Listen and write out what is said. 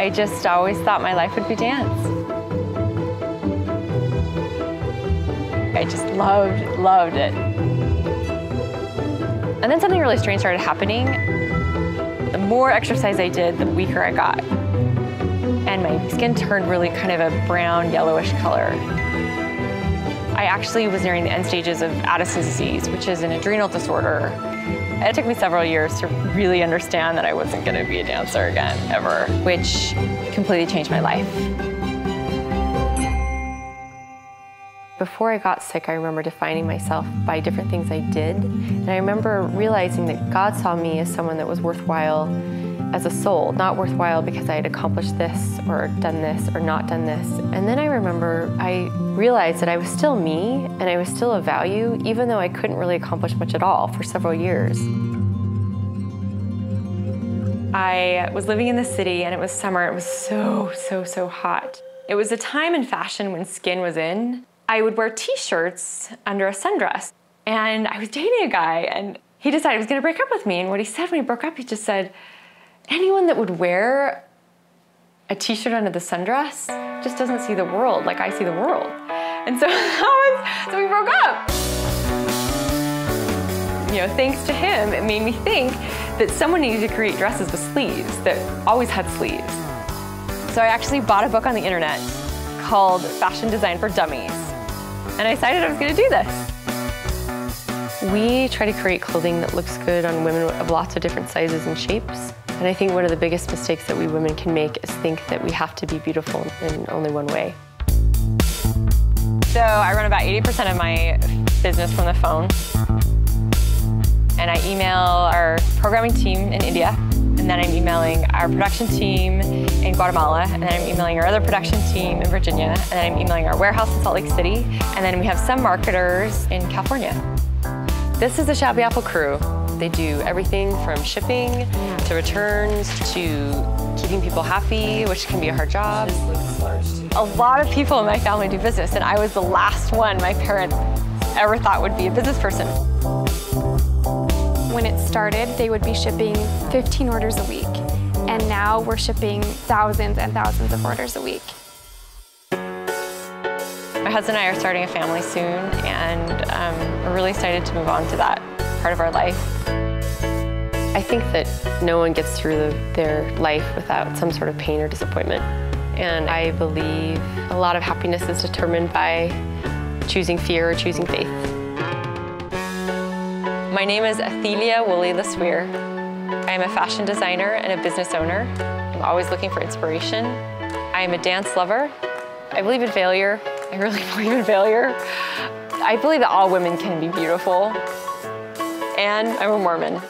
I just always thought my life would be dance. I just loved, loved it. And then something really strange started happening. The more exercise I did, the weaker I got. And my skin turned really kind of a brown, yellowish color. I actually was nearing the end stages of Addison's disease, which is an adrenal disorder. It took me several years to really understand that I wasn't going to be a dancer again, ever, which completely changed my life. Before I got sick, I remember defining myself by different things I did. And I remember realizing that God saw me as someone that was worthwhile as a soul, not worthwhile because I had accomplished this or done this or not done this. And then I remember I realized that I was still me and I was still of value, even though I couldn't really accomplish much at all for several years. I was living in the city and it was summer. It was so, so, so hot. It was a time in fashion when skin was in. I would wear t-shirts under a sundress. And I was dating a guy and he decided he was gonna break up with me. And what he said when he broke up, he just said, anyone that would wear a t-shirt under the sundress just doesn't see the world like I see the world. And so that was, so we broke up. You know, thanks to him, it made me think that someone needed to create dresses with sleeves that always had sleeves. So I actually bought a book on the internet called Fashion Design for Dummies and I decided I was gonna do this. We try to create clothing that looks good on women of lots of different sizes and shapes. And I think one of the biggest mistakes that we women can make is think that we have to be beautiful in only one way. So I run about 80% of my business from the phone. And I email our programming team in India and then I'm emailing our production team in Guatemala, and then I'm emailing our other production team in Virginia, and then I'm emailing our warehouse in Salt Lake City, and then we have some marketers in California. This is the Shabby Apple crew. They do everything from shipping to returns to keeping people happy, which can be a hard job. A lot of people in my family do business, and I was the last one my parents ever thought would be a business person. When it started, they would be shipping 15 orders a week. And now we're shipping thousands and thousands of orders a week. My husband and I are starting a family soon, and um, we're really excited to move on to that part of our life. I think that no one gets through the, their life without some sort of pain or disappointment. And I believe a lot of happiness is determined by choosing fear or choosing faith. My name is Athelia Woolley LeSueur. I am a fashion designer and a business owner. I'm always looking for inspiration. I am a dance lover. I believe in failure. I really believe in failure. I believe that all women can be beautiful. And I'm a Mormon.